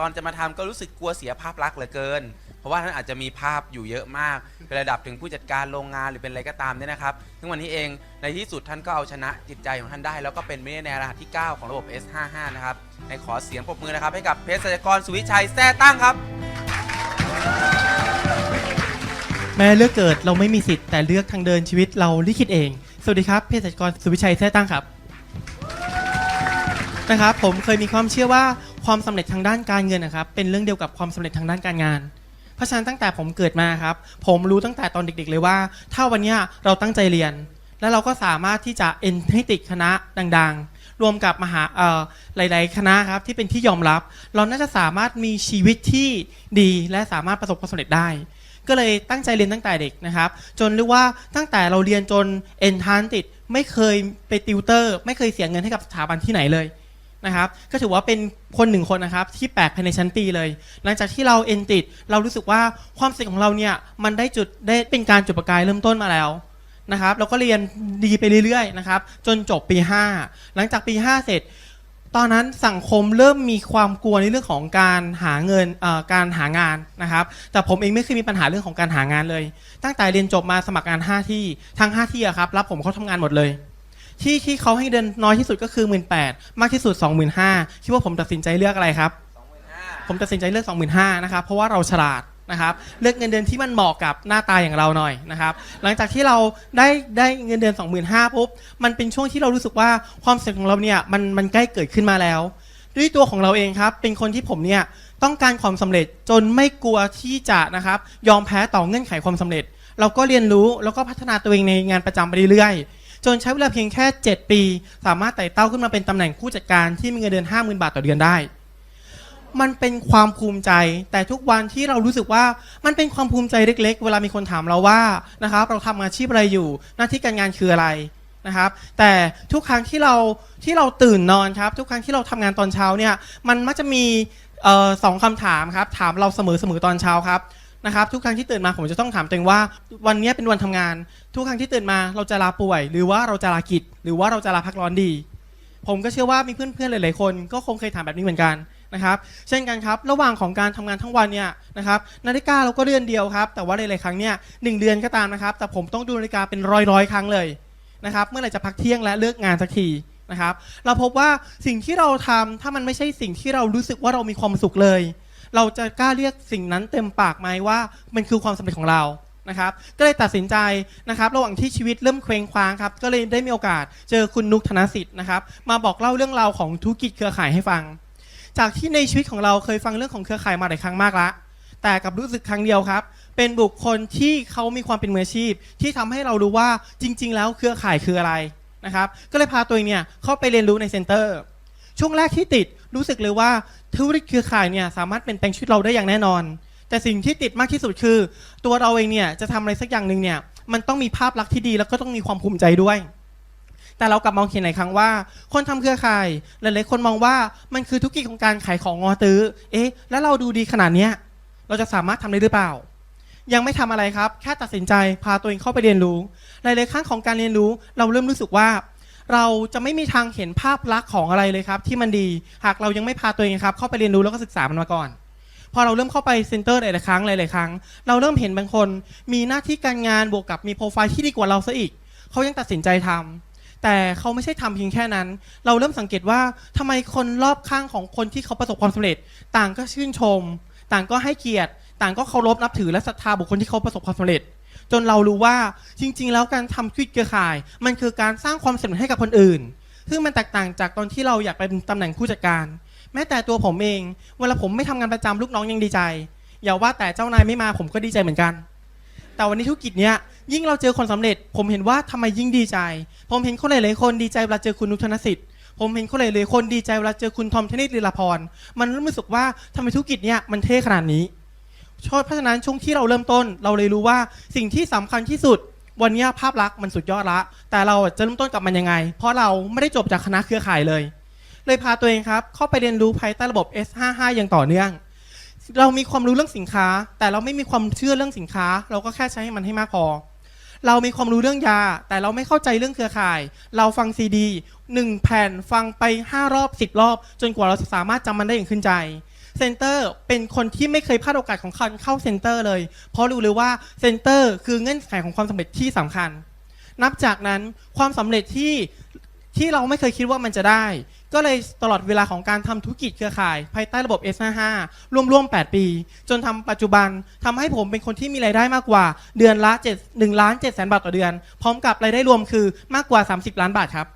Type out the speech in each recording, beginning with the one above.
ตอนจะมาทำก็รู้สึกกลัวเสียภาพลักษณ์เหลือเกิน เพราะว่าท่านอาจจะมีภาพอยู่เยอะมากเป็นระดับถึงผู้จัดการโรงงานหรือเป็นอะไรก็ตามเนี่ยนะครับซึ่งวันนี้เองในที่สุดท่านก็เอาชนะจิตใจของท่านได้ แล้วก็เป็นมิเนแนร์รหัสที่ 9 ของระบบ S55 นะครับในขอเสียงปรบมือนะครับ ให้กับเพชรศัลยกรสุวิชัยแท้ตั้งครับ แม้เลือกเกิดเราไม่มีสิทธิ์แต่เลือกทางเดินชีวิตเราลิขิตเอง สวัสดีครับเภสัชกรสุวิชัยแท้ตั้งครับนะครับผมเคยมีความเชื่อว่า ความสำเร็จทางด้านการเงินนะครับ เป็นเรื่องเดียวกับความสำเร็จทางด้านการงาน เพราะฉะนั้นตั้งแต่ผมเกิดมาครับ ผมรู้ตั้งแต่ตอนเด็ก ๆ เลยว่า ถ้าวันเนี้ยเราตั้งใจเรียน แล้วเราก็สามารถที่จะเอ็นให้ติดคณะดัง ๆ รวมกับมหาเอ่อหลายๆ คณะครับที่เป็นที่ยอมรับ เราน่าจะสามารถมีชีวิตที่ดีและสามารถประสบความสำเร็จได้ ก็เลยตั้งใจเรียนตั้งแต่เด็กนะครับ จนเรียกว่าตั้งแต่เราเรียนจนเอ็นทานติดไม่เคยไปติวเตอร์ ไม่เคยเสียเงินให้กับสถาบันที่ไหนเลย นะครับก็ถือว่าเป็นคนหนึ่งคนนะครับที่แปลกภายในชั้นปีเลย หลังจากที่เราเอนติดเรารู้สึกว่าความสำเร็จของเราเนี่ยมันได้จุดได้เป็นการจุดประกายเริ่มต้นมาแล้วนะครับเราก็เรียนดีไปเรื่อยๆนะครับจนจบปี 5 หลังจากปี 5 เสร็จ ตอนนั้นสังคมเริ่มมีความกลัวในเรื่องของการหาเงินการหางานนะครับแต่ผมเองไม่เคยมีปัญหาเรื่องของการหางานเลย ตั้งแต่เรียนจบมาสมัครงาน 5 ที่ทั้ง 5 ที่อะครับรับผมเขาทำงานหมดเลย ที่ที่เขาให้เดือนน้อยที่สุดก็คือ 1 8ื่นมากที่สุด 25,000คิดว่าผมตัดสินใจเลือกอะไรครับ ผมตัดสินใจเลือก 25,000นะครับเพราะว่าเราฉลาดนะครับเลือกเงินเดือนที่มันเหมาะกับหน้าตาอย่างเราหน่อยนะครับหลังจากที่เราได้ได้เงินเดือน 25,000ปุ๊บมันเป็นช่วงที่เรารู้สึกว่าความสำเร็จของเราเนี่ยมันมันใกล้เกิดขึ้นมาแล้ว ด้วยตัวของเราเองครับเป็นคนที่ผมเนี่ยต้องการความสำเร็จจนไม่กลัวที่จะนะครับยอมแพ้ต่อเงื่อนไขความสำเร็จ เราก็เรียนรู้แล้วก็พัฒนาตัวเองในงานประจำไปเรื่อยๆ จนใช้เวลาเพียงแค่ 7 ปี สามารถไต่เต้าขึ้นมาเป็นตำแหน่งผู้จัดการที่มีเงินเดือน 50,000 บาทต่อเดือนได้ มันเป็นความภูมิใจ แต่ทุกวันที่เรารู้สึกว่ามันเป็นความภูมิใจเล็ก ๆ เวลามีคนถามเราว่านะครับเราทำอาชีพอะไรอยู่ หน้าที่การงานคืออะไรนะครับแต่ทุกครั้งที่เราที่เราตื่นนอนครับ ทุกครั้งที่เราทำงานตอนเช้าเนี่ยมันมักจะมีออสองคำถามครับถามเราเสมอๆตอนเช้าครับ นะครับทุกครั้งที่ตื่นมาผมจะต้องถามตัวเองว่า วันนี้เป็นวันทำงาน ทุกครั้งที่ตื่นมาเราจะลาป่วย หรือว่าเราจะลากิจ หรือว่าเราจะลาพักร้อนดี ผมก็เชื่อว่ามีเพื่อนๆหลายๆคนก็คงเคยถามแบบนี้เหมือนกันนะครับเช่นกันครับระหว่างของการทำงานทั้งวันเนี่ยนะครับนาฬิกาเราก็เรือนเดียวครับแต่ว่าหลายๆครั้งเนี่ยหนึ่งเดือนก็ตามนะครับแต่ผมต้องดูนาฬิกาเป็นร้อยๆครั้งเลยนะครับเมื่อไหร่จะพักเที่ยงและเลิกงานสักทีนะครับเราพบว่าสิ่งที่เราทำถ้ามันไม่ใช่สิ่งที่เรารู้สึกว่าเรามีความสุขเลย เราจะกล้าเรียกสิ่งนั้นเต็มปากไหมว่า มันคือความสำเร็จของเรานะครับ ก็เลยตัดสินใจนะครับ ระหว่างที่ชีวิตเริ่มเคว้งคว้างครับ ก็เลยได้มีโอกาสเจอคุณนุกธนสิทธิ์นะครับ มาบอกเล่าเรื่องราวของธุรกิจเครือข่ายให้ฟัง จากที่ในชีวิตของเราเคยฟังเรื่องของเครือข่ายมาหลายครั้งมากละ แต่กับรู้สึกครั้งเดียวครับ เป็นบุคคลที่เขามีความเป็นมืออาชีพ ที่ทำให้เรารู้ว่าจริง ๆ แล้วเครือข่ายคืออะไรนะครับ ก็เลยพาตัวเองเนี่ยเข้าไปเรียนรู้ในเซ็นเตอร์ ช่วงแรกที่ติดรู้สึกเลยว่าธุรกิจเครือข่ายเนี่ยสามารถเปลี่ยนแปลงชีวิตเราได้อย่างแน่นอน แต่สิ่งที่ติดมากที่สุดคือ ตัวเราเองเนี่ยจะทำอะไรสักอย่างหนึ่งเนี่ยมันต้องมีภาพลักษณ์ที่ดีแล้วก็ต้องมีความภูมิใจด้วย แต่เรากลับมองเห็นหลายครั้งว่า คนทำเครือข่ายหลายๆคนมองว่ามันคือธุรกิจของการขายของงอตื้อ เอ๊ะ แล้วเราดูดีขนาดเนี้ยเราจะสามารถทำได้หรือเปล่า ยังไม่ทำอะไรครับ แค่ตัดสินใจพาตัวเองเข้าไปเรียนรู้หลายๆครั้งของการเรียนรู้ เราเริ่มรู้สึกว่า เราจะไม่มีทางเห็นภาพลักษณ์ของอะไรเลยครับ ที่มันดีหากเรายังไม่พาตัวเองครับเข้าไปเรียนรู้แล้วก็ศึกษามันมาก่อน พอเราเริ่มเข้าไปเซ็นเตอร์หลายๆครั้งหลายๆครั้ง เราเริ่มเห็นบางคน มีหน้าที่การงานบวกกับมีโปรไฟล์ที่ดีกว่าเราซะอีกเขายังตัดสินใจทำแต่เขาไม่ใช่ทำเพียงแค่นั้น เราเริ่มสังเกตว่าทำไมคนรอบข้างของคนที่เขาประสบความสำเร็จ ต่างก็ชื่นชม ต่างก็ให้เกียรติ ต่างก็เคารพนับถือและศรัทธาบุคคลที่เขาประสบความสำเร็จ จนเรารู้ว่าจริง ๆ แล้วการทำธุรกิจเครือข่าย มันคือการสร้างความสำเร็จให้กับคนอื่น ซึ่งมันแตกต่างจากตอนที่เราอยากเป็นตำแหน่งผู้จัดการ แม้แต่ตัวผมเอง เวลาผมไม่ทำงานประจำลูกน้องยังดีใจ อย่าว่าแต่เจ้านายไม่มาผมก็ดีใจเหมือนกัน แต่วันนี้ธุรกิจเนี้ยยิ่งเราเจอคนสำเร็จ ผมเห็นว่าทำไมยิ่งดีใจ ผมเห็นคนหลายๆคนดีใจเวลาเจอคุณนุชนสิทธิ์ผมเห็นคนหลายๆคนดีใจเวลาเจอคุณทอมธนิตลีลาพรมันรู้สึกว่าทำไมธุรกิจเนี้ยมันเท่ขนาดนี้ เพราะฉะนั้นช่วงที่เราเริ่มต้นเราเลยรู้ว่าสิ่งที่สำคัญที่สุด วันนี้ภาพลักษณ์มันสุดยอดละ แต่เราจะเริ่มต้นกับมันยังไง เพราะเราไม่ได้จบจากคณะเครือข่ายเลย เลยพาตัวเองครับเข้าไปเรียนรู้ภายใต้ระบบ S55 อย่างต่อเนื่อง เรามีความรู้เรื่องสินค้า แต่เราไม่มีความเชื่อเรื่องสินค้า เราก็แค่ใช้ให้มันให้มากพอเรามีความรู้เรื่องยา แต่เราไม่เข้าใจเรื่องเครือข่าย เราฟังซีดีหนึ่งแผ่นฟังไป 5 รอบ 10 รอบ จนกว่าเราจะสามารถจำมันได้อย่างขึ้นใจ เซนเตอร์เป็นคนที่ไม่เคยพลาดโอกาสของการเข้าเซนเตอร์เลย เพราะรู้เลยว่าเซนเตอร์คือเงื่อนไขของความสำเร็จที่สำคัญ นับจากนั้นความสำเร็จที่ที่เราไม่เคยคิดว่ามันจะได้ ก็เลยตลอดเวลาของการทำธุรกิจเครือข่าย ภายใต้ระบบ S55 ร่วมๆ 8 ปี จนทำปัจจุบันทำให้ผมเป็นคนที่มีรายได้มากกว่า เดือนละ7 1ล้าน7แสนบาทต่อเดือน พร้อมกับรายได้รวมคือมากกว่า 30 ล้านบาทครับ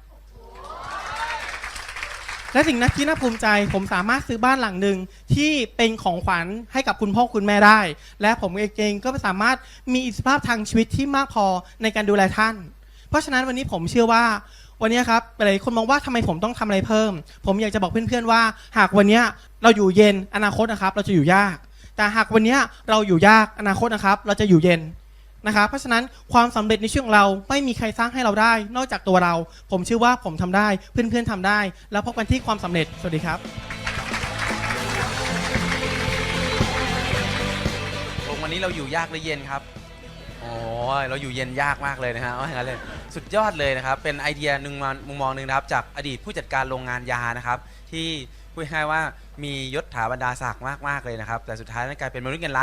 และสิ่งนักที่น่าภูมิใจ ผมสามารถซื้อบ้านหลังหนึ่งที่เป็นของขวัญให้กับคุณพ่อคุณแม่ได้ และผมเองก็สามารถมีอิสรภาพทางชีวิตที่มากพอในการดูแลท่าน เพราะฉะนั้นวันนี้ผมเชื่อว่าวันนี้ครับหลายคนมองว่าทำไมผมต้องทำอะไรเพิ่ม ผมอยากจะบอกเพื่อนๆว่า หากวันนี้เราอยู่เย็นอนาคตนะครับ เราจะอยู่ยาก แต่หากวันนี้เราอยู่ยากอนาคตนะครับ เราจะอยู่เย็น นะครับเพราะฉะนั้นความสำเร็จในชีวิตของเราไม่มีใครสร้างให้เราได้ นอกจากตัวเรา ผมเชื่อว่าผมทำได้ เพื่อนๆทำได้ แล้วพบกันที่ความสำเร็จ สวัสดีครับ ลงวันนี้เราอยู่ยากหรือเย็นครับโอ้ยเราอยู่เย็นยากมากเลยนะฮะว่าอย่างนั้นเลยสุดยอดเลยนะครับ เป็นไอเดียหนึ่งมุมมองหนึ่งนะครับ จากอดีตผู้จัดการโรงงานยานะครับ ที่พูดง่ายว่ามียศถาบรรดาศักดิ์มากๆเลยนะครับ แต่สุดท้ายนั้นกลายเป็นมนุษย์เงินล้าน